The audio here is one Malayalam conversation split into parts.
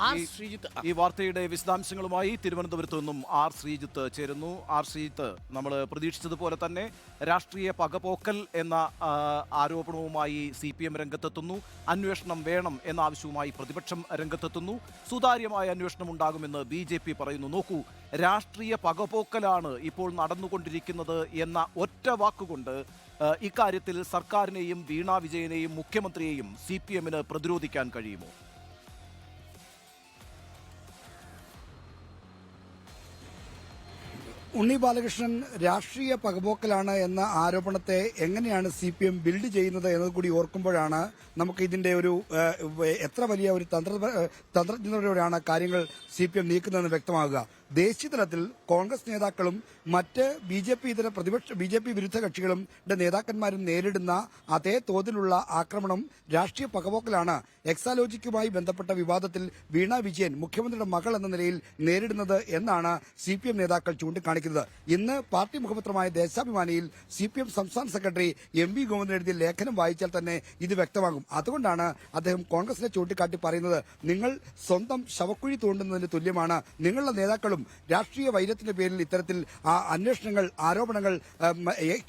ആർ ഈ- ശ്രീജിത്ത് ഈ വാർത്തയുടെ വിശദാംശങ്ങളുമായി തിരുവനന്തപുരത്ത് നിന്നും ആർ ശ്രീജിത്ത് ചേരുന്നു. ആർ ശ്രീജിത്ത് നമ്മൾ പ്രതീക്ഷിച്ചതുപോലെ തന്നെ രാഷ്ട്രീയ പകപോക്കൽ എന്ന ആരോപണവുമായി സി പി എം രംഗത്തെത്തുന്നു. അന്വേഷണം വേണം എന്ന ആവശ്യവുമായി പ്രതിപക്ഷം രംഗത്തെത്തുന്നു. സുതാര്യമായ അന്വേഷണം ഉണ്ടാകുമെന്ന് ബി ജെ പി പറയുന്നു. നോക്കൂ രാഷ്ട്രീയ പകപോക്കലാണ് ഇപ്പോൾ നടന്നുകൊണ്ടിരിക്കുന്നത് എന്ന ഒറ്റ വാക്കുകൊണ്ട് ഇക്കാര്യത്തിൽ സർക്കാരിനെയും വീണാ വിജയനെയും മുഖ്യമന്ത്രിയെയും സി പി എമ്മിന് പ്രതിരോധിക്കാൻ കഴിയുമോ? ഉണ്ണി ബാലകൃഷ്ണൻ രാഷ്ട്രീയ പകപോക്കലാണ് എന്ന ആരോപണത്തെ എങ്ങനെയാണ് സി പി എം ബിൽഡ് ചെയ്യുന്നത് എന്നത് കൂടി ഓർക്കുമ്പോഴാണ് നമുക്ക് ഇതിന്റെ ഒരു എത്ര വലിയ ഒരു തന്ത്ര തന്ത്രജ്ഞതയോടെയാണ് കാര്യങ്ങൾ സി പി എം നീക്കുന്നതെന്ന് വ്യക്തമാകുക. ദേശീയ തലത്തിൽ കോൺഗ്രസ് നേതാക്കളും മറ്റ് ബി ജെ പി ഇതര പ്രതിപക്ഷ ബി ജെ പി വിരുദ്ധ കക്ഷികളും നേതാക്കന്മാരും നേരിടുന്ന അതേ തോതിലുള്ള ആക്രമണം രാഷ്ട്രീയ പകപോക്കലാണ്. എക്സാലോജിക്കുമായി ബന്ധപ്പെട്ട വിവാദത്തിൽ വീണ വിജയൻ മുഖ്യമന്ത്രിയുടെ മകൾ എന്ന നിലയിൽ നേരിടുന്നത് എന്നാണ് സി പി എം നേതാക്കൾ ചൂണ്ടിക്കാണിക്കുന്നത്. ഇന്ന് പാർട്ടി മുഖപത്രമായ ദേശാഭിമാനിയിൽ സി പി എം സംസ്ഥാന സെക്രട്ടറി എം വി ഗോവിന്ദൻ എഴുതിയ ലേഖനം വായിച്ചാൽ തന്നെ ഇത് വ്യക്തമാകും. അതുകൊണ്ടാണ് അദ്ദേഹം കോൺഗ്രസിനെ ചൂണ്ടിക്കാട്ടി പറയുന്നത് നിങ്ങൾ സ്വന്തം ശവക്കുഴി തോണ്ടുന്നതിന് തുല്യമാണ്. നിങ്ങളുടെ നേതാക്കളും രാഷ്ട്രീയ വൈരത്തിന്റെ പേരിൽ ഇത്തരത്തിൽ അന്വേഷണങ്ങൾ ആരോപണങ്ങൾ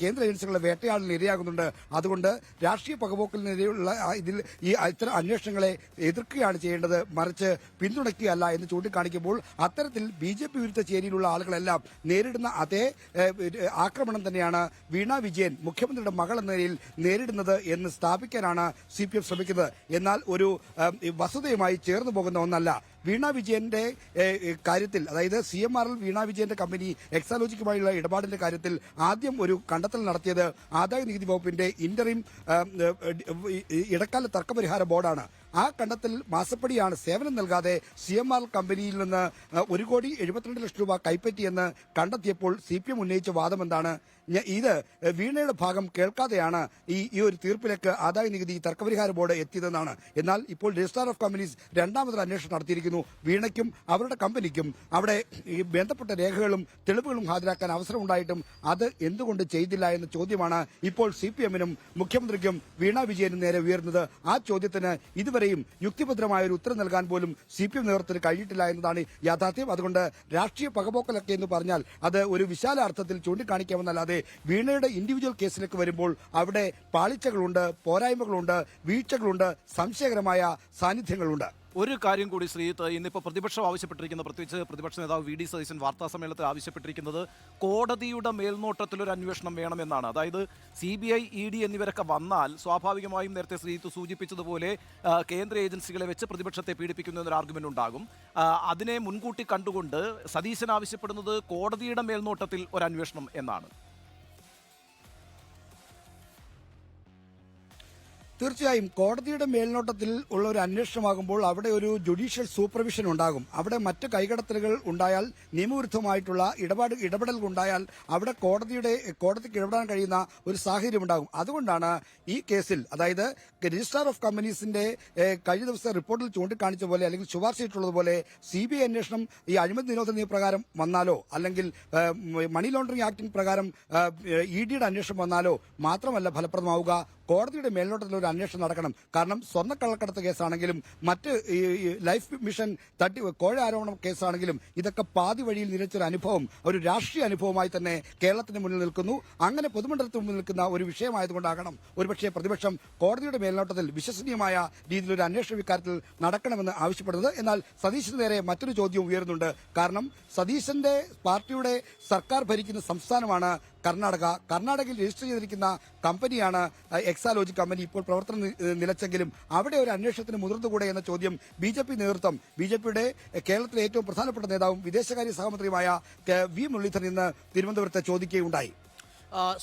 കേന്ദ്ര ഏജൻസികളുടെ വേട്ടയാടലിന് ഇരയാകുന്നുണ്ട്. അതുകൊണ്ട് രാഷ്ട്രീയ പകപോക്കലിനെതിരെയുള്ള ഇതിൽ ഈ ഇത്തരം അന്വേഷണങ്ങളെ എതിർക്കുകയാണ് ചെയ്യേണ്ടത്. മറിച്ച് പിന്തുണയ്ക്കുകയല്ല എന്ന് ചൂണ്ടിക്കാണിക്കുമ്പോൾ അത്തരത്തിൽ ബി ജെ പി വിരുദ്ധ ചേരിയിലുള്ള ആളുകളെല്ലാം നേരിടുന്ന അതേ ആക്രമണം തന്നെയാണ് വീണ വിജയൻ മുഖ്യമന്ത്രിയുടെ മകൾ എന്ന നിലയിൽ നേരിടുന്നത് എന്ന് സ്ഥാപിക്കാനാണ് സി പി എഫ് ശ്രമിക്കുന്നത്. എന്നാൽ ഒരു വസതയുമായി ചേർന്ന് പോകുന്ന ഒന്നല്ല. വീണ വിജയന്റെ കാര്യത്തിൽ അതായത് C M R L Veena വിജയന്റെ കമ്പനി എക്സാലോജിക്കുമായുള്ള ഇടപാടിന്റെ കാര്യത്തിൽ ആദ്യം ഒരു കണ്ടെത്തൽ നടത്തിയത് ആദായ നികുതി വകുപ്പിന്റെ ഇന്ററിം ഇടക്കാല തർക്കപരിഹാര ബോർഡാണ്. ആ കണ്ടെത്തൽ മാസപ്പടിയാണ് സേവനം നൽകാതെ സി എം ആർ കമ്പനിയിൽ നിന്ന് ഒരു കോടി എഴുപത്തിരണ്ട് ലക്ഷം രൂപ കൈപ്പറ്റിയെന്ന് കണ്ടെത്തിയപ്പോൾ സി പി എം ഉന്നയിച്ച വാദം എന്താണ് ഇത് വീണയുടെ ഭാഗം കേൾക്കാതെയാണ് ഈ ഈ ഒരു തീർപ്പിലേക്ക് ആദായ നികുതി തർക്കപരിഹാര ബോർഡ് എത്തിയതെന്നാണ്. എന്നാൽ ഇപ്പോൾ രജിസ്ട്രാർ ഓഫ് കമ്പനീസ് രണ്ടാമതൊരു അന്വേഷണം നടത്തിയിരിക്കുന്നു. വീണയ്ക്കും അവരുടെ കമ്പനിക്കും അവിടെ ഈ ബന്ധപ്പെട്ട രേഖകളും തെളിവുകളും ഹാജരാക്കാൻ അവസരമുണ്ടായിട്ടും അത് എന്തുകൊണ്ട് ചെയ്തില്ല എന്ന ചോദ്യമാണ് ഇപ്പോൾ സി പി എമ്മിനും മുഖ്യമന്ത്രിക്കും വീണ വിജയനും നേരെ ഉയർന്നത്. ആ ചോദ്യത്തിന് ഇതുവരെയും യുക്തിഭദ്രമായ ഒരു ഉത്തരം നൽകാൻ പോലും സി പി എം നേതൃത്വത്തിന് കഴിഞ്ഞിട്ടില്ല എന്നതാണ് യാഥാർത്ഥ്യം. അതുകൊണ്ട് രാഷ്ട്രീയ പകപോക്കലൊക്കെ എന്ന് പറഞ്ഞാൽ അത് ഒരു വിശാല അർത്ഥത്തിൽ ചൂണ്ടിക്കാണിക്കാമെന്നല്ലാതെ വീണയുടെ ഇൻഡിവിജ്വൽ കേസിലേക്ക് വരുമ്പോൾ അവിടെ പാളിച്ചകളുണ്ട് പോരായ്മകളുണ്ട് വീഴ്ചകളുണ്ട് സംശയകരമായ സാന്നിധ്യങ്ങളുണ്ട്. ഒരു കാര്യം കൂടി ശ്രീത്ത് ഇന്നിപ്പോൾ പ്രതിപക്ഷം ആവശ്യപ്പെട്ടിരിക്കുന്ന. പ്രത്യേകിച്ച് പ്രതിപക്ഷ നേതാവ് വി ഡി സതീശൻ വാർത്താ സമ്മേളനത്തിൽ ആവശ്യപ്പെട്ടിരിക്കുന്നത് കോടതിയുടെ മേൽനോട്ടത്തിൽ ഒരു അന്വേഷണം വേണമെന്നാണ്. അതായത് C B I E D എന്നിവരൊക്കെ വന്നാൽ സ്വാഭാവികമായും നേരത്തെ ശ്രീത്ത് സൂചിപ്പിച്ചതുപോലെ കേന്ദ്ര ഏജൻസികളെ വെച്ച് പ്രതിപക്ഷത്തെ പീഡിപ്പിക്കുന്ന എന്നൊരു ആർഗ്യുമെന്റ് ഉണ്ടാകും. അതിനെ മുൻകൂട്ടി കണ്ടുകൊണ്ട് സതീശൻ ആവശ്യപ്പെടുന്നത് കോടതിയുടെ മേൽനോട്ടത്തിൽ ഒരു അന്വേഷണം എന്നാണ്. തീർച്ചയായും കോടതിയുടെ മേൽനോട്ടത്തിൽ ഉള്ള ഒരു അന്വേഷണമാകുമ്പോൾ അവിടെ ഒരു ജുഡീഷ്യൽ സൂപ്പർവിഷൻ ഉണ്ടാകും. അവിടെ മറ്റ് കൈകടത്തലുകൾ ഉണ്ടായാൽ നിയമവിരുദ്ധമായിട്ടുള്ള ഇടപാട് ഇടപെടലുകൾ ഉണ്ടായാൽ അവിടെ കോടതിയുടെ കോടതിക്ക് ഇടപെടാൻ കഴിയുന്ന ഒരു സാഹചര്യം ഉണ്ടാകും. അതുകൊണ്ടാണ് ഈ കേസിൽ അതായത് രജിസ്ട്രാർ ഓഫ് കമ്പനീസിന്റെ കഴിഞ്ഞ ദിവസം റിപ്പോർട്ടിൽ ചൂണ്ടിക്കാണിച്ച പോലെ അല്ലെങ്കിൽ ശുപാർശ ചെയ്തിട്ടുള്ളതുപോലെ സി ബി ഐ അന്വേഷണം ഈ അഴിമതി നിരോധന നിയമപ്രകാരം വന്നാലോ അല്ലെങ്കിൽ മണി ലോണ്ടറിംഗ് ആക്ടിംഗ് പ്രകാരം ഇ ഡിയുടെ അന്വേഷണം വന്നാലോ മാത്രമല്ല ഫലപ്രദമാവുക. കോടതിയുടെ മേൽനോട്ടത്തിൽ ഒരു അന്വേഷണം നടക്കണം. കാരണം സ്വർണക്കള്ളക്കടത്ത് കേസാണെങ്കിലും മറ്റ് ഈ ലൈഫ് മിഷൻ തട്ടി കോഴ ആരോപണം കേസാണെങ്കിലും ഇതൊക്കെ പാതി വഴിയിൽ നിരച്ചൊരു അനുഭവം ഒരു രാഷ്ട്രീയ അനുഭവമായി തന്നെ കേരളത്തിന് മുന്നിൽ നിൽക്കുന്നു. അങ്ങനെ പൊതുമണ്ഡലത്തിന് മുന്നിൽ നിൽക്കുന്ന ഒരു വിഷയമായതുകൊണ്ടാകണം ഒരുപക്ഷെ പ്രതിപക്ഷം കോടതിയുടെ മേൽനോട്ടത്തിൽ വിശ്വസനീയമായ രീതിയിൽ ഒരു അന്വേഷണം ഇക്കാര്യത്തിൽ നടക്കണമെന്ന് ആവശ്യപ്പെടുന്നത്. എന്നാൽ സതീശന് നേരെ മറ്റൊരു ചോദ്യം ഉയരുന്നുണ്ട്. കാരണം സതീശന്റെ പാർട്ടിയുടെ സർക്കാർ ഭരിക്കുന്ന സംസ്ഥാനമാണ് കർണാടക. കർണാടകയിൽ രജിസ്റ്റർ ചെയ്തിരിക്കുന്ന കമ്പനിയാണ് എക്സാലോജി കമ്പനി ഇപ്പോൾ പ്രവർത്തനം നിലച്ചെങ്കിലും അവിടെ ഒരു അന്വേഷണത്തിന് മുതിർന്നുകൂടെ എന്ന ചോദ്യം ബി ജെ പി നേതൃത്വം ബി ജെ പിയുടെ കേരളത്തിലെ ഏറ്റവും പ്രധാനപ്പെട്ട നേതാവും വിദേശകാര്യ സഹമന്ത്രിയുമായ വി മുരളീധരൻ ഇന്ന് തിരുവനന്തപുരത്ത് ചോദിക്കുകയുണ്ടായി.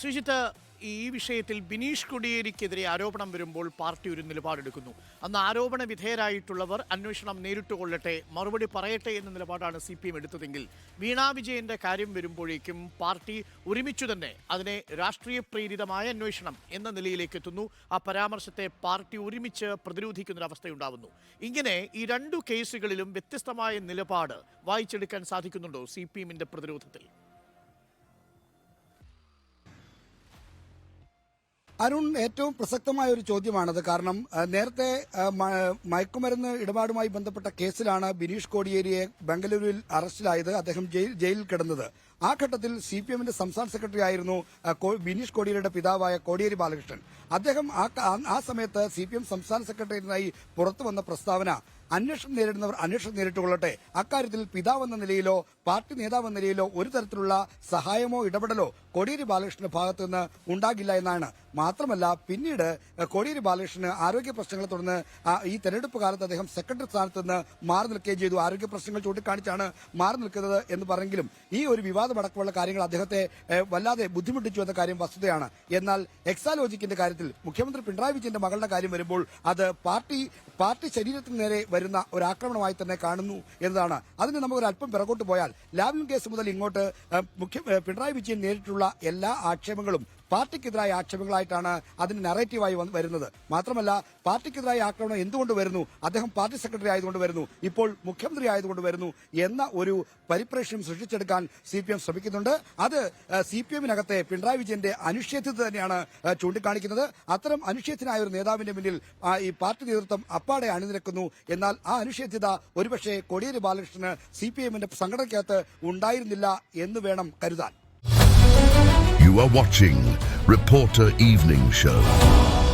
ശ്രീജിത്ത് ഈ വിഷയത്തിൽ ബിനീഷ് കൊടിയേരിക്കെതിരെ ആരോപണം വരുമ്പോൾ പാർട്ടി ഒരു നിലപാടെടുക്കുന്നു. അന്ന് ആരോപണ വിധേയരായിട്ടുള്ളവർ അന്വേഷണം നേരിട്ട് കൊള്ളട്ടെ മറുപടി പറയട്ടെ എന്ന നിലപാടാണ് സി പി എം എടുത്തതെങ്കിൽ വീണാ വിജയന്റെ കാര്യം വരുമ്പോഴേക്കും പാർട്ടി ഒരുമിച്ചു തന്നെ അതിനെ രാഷ്ട്രീയ പ്രേരിതമായ അന്വേഷണം എന്ന നിലയിലേക്ക് എത്തുന്നു ആ പരാമർശത്തെ പാർട്ടി ഒരുമിച്ച് പ്രതിരോധിക്കുന്നൊരവസ്ഥയുണ്ടാവുന്നു ഇങ്ങനെ ഈ രണ്ടു കേസുകളിലും വ്യത്യസ്തമായ നിലപാട് വായിച്ചെടുക്കാൻ സാധിക്കുന്നുണ്ടോ സി പി എമ്മിന്റെ പ്രതിരോധത്തിൽ? അരുൺ ഏറ്റവും പ്രസക്തമായ ഒരു ചോദ്യമാണത്. കാരണം നേരത്തെ മയക്കുമരുന്ന് ഇടപാടുമായി ബന്ധപ്പെട്ട കേസിലാണ് ബിനീഷ് കോടിയേരിയെ ബംഗളൂരുവിൽ അറസ്റ്റിലായത്. അദ്ദേഹം ജയിലിൽ കിടന്നത്. ആ ഘട്ടത്തിൽ സി പി എമ്മിന്റെ സംസ്ഥാന സെക്രട്ടറി ആയിരുന്നു ബിനീഷ് കോടിയേരിയുടെ പിതാവായ കോടിയേരി ബാലകൃഷ്ണൻ. അദ്ദേഹം ആ സമയത്ത് സി പി എം സംസ്ഥാന സെക്രട്ടറിയായി പുറത്തു വന്ന പ്രസ്താവന അന്വേഷണം നേരിടുന്നവർ അന്വേഷണം നേരിട്ടുകൊള്ളട്ടെ. അക്കാര്യത്തിൽ പിതാവെന്ന നിലയിലോ പാർട്ടി നേതാവെന്ന നിലയിലോ ഒരു തരത്തിലുള്ള സഹായമോ ഇടപെടലോ കോടിയേരി ബാലകൃഷ്ണന്റെ ഭാഗത്തു നിന്ന് ഉണ്ടാകില്ല എന്നാണ്. മാത്രമല്ല പിന്നീട് കോടിയേരി ബാലകൃഷ്ണന് ആരോഗ്യ പ്രശ്നങ്ങളെ തുടർന്ന് ഈ തെരഞ്ഞെടുപ്പ് കാലത്ത് അദ്ദേഹം സെക്രട്ടറി സ്ഥാനത്ത് നിന്ന് മാറി നിൽക്കുകയും ചെയ്തു. ആരോഗ്യ പ്രശ്നങ്ങൾ ചൂണ്ടിക്കാണിച്ചാണ് മാറി നിൽക്കുന്നത് എന്ന് പറഞ്ഞെങ്കിലും ഈ ഒരു വിവാദമടക്കമുള്ള കാര്യങ്ങൾ അദ്ദേഹത്തെ വല്ലാതെ ബുദ്ധിമുട്ടിച്ചു എന്ന കാര്യം വസ്തുതയാണ്. എന്നാൽ എക്സാലോജിക്കിന്റെ കാര്യത്തിൽ മുഖ്യമന്ത്രി പിണറായി വിജയന്റെ മകളുടെ കാര്യം വരുമ്പോൾ അത് പാർട്ടി പാർട്ടി ശരീരത്തിന് നേരെ വരുന്ന ഒരു ആക്രമണമായി തന്നെ കാണുന്നു എന്നതാണ്. അതിന് നമുക്ക് ഒരു അല്പം പിറകോട്ട് പോയാൽ ലാവ്ലിൻ കേസ് മുതൽ ഇങ്ങോട്ട് മുഖ്യ പിണറായി വിജയൻ നേരിട്ടുള്ള എല്ലാ ആക്ഷേപങ്ങളും പാർട്ടിക്കെതിരായ ആക്ഷേപങ്ങളായിട്ടാണ് അതിന് നറേറ്റീവായി വരുന്നത്. മാത്രമല്ല പാർട്ടിക്കെതിരായ ആക്രമണം എന്തുകൊണ്ട് വരുന്നു? അദ്ദേഹം പാർട്ടി സെക്രട്ടറി ആയതുകൊണ്ട് വരുന്നു. ഇപ്പോൾ മുഖ്യമന്ത്രി ആയതുകൊണ്ട് വരുന്നു എന്ന ഒരു പരിപ്രേക്ഷ്യം സൃഷ്ടിച്ചെടുക്കാൻ സി പി എം ശ്രമിക്കുന്നുണ്ട്. അത് സി പി എമ്മിനകത്തെ പിണറായി വിജയന്റെ അനിശ്ചിതത്വ തന്നെയാണ് ചൂണ്ടിക്കാണിക്കുന്നത്. അത്തരം അനിശ്ചിതനായ ഒരു നേതാവിന്റെ മുന്നിൽ ഈ പാർട്ടി നേതൃത്വം അപ്പാടെ അണിനിരക്കുന്നു. എന്നാൽ ആ അനിശ്ചിതത ഒരുപക്ഷെ കോടിയേരി ബാലകൃഷ്ണന് സി പി എമ്മിന്റെ സംഘടനയ്ക്കകത്ത് ഉണ്ടായിരുന്നില്ല എന്ന് വേണം കരുതാൻ. You are watching Reporter Evening Show.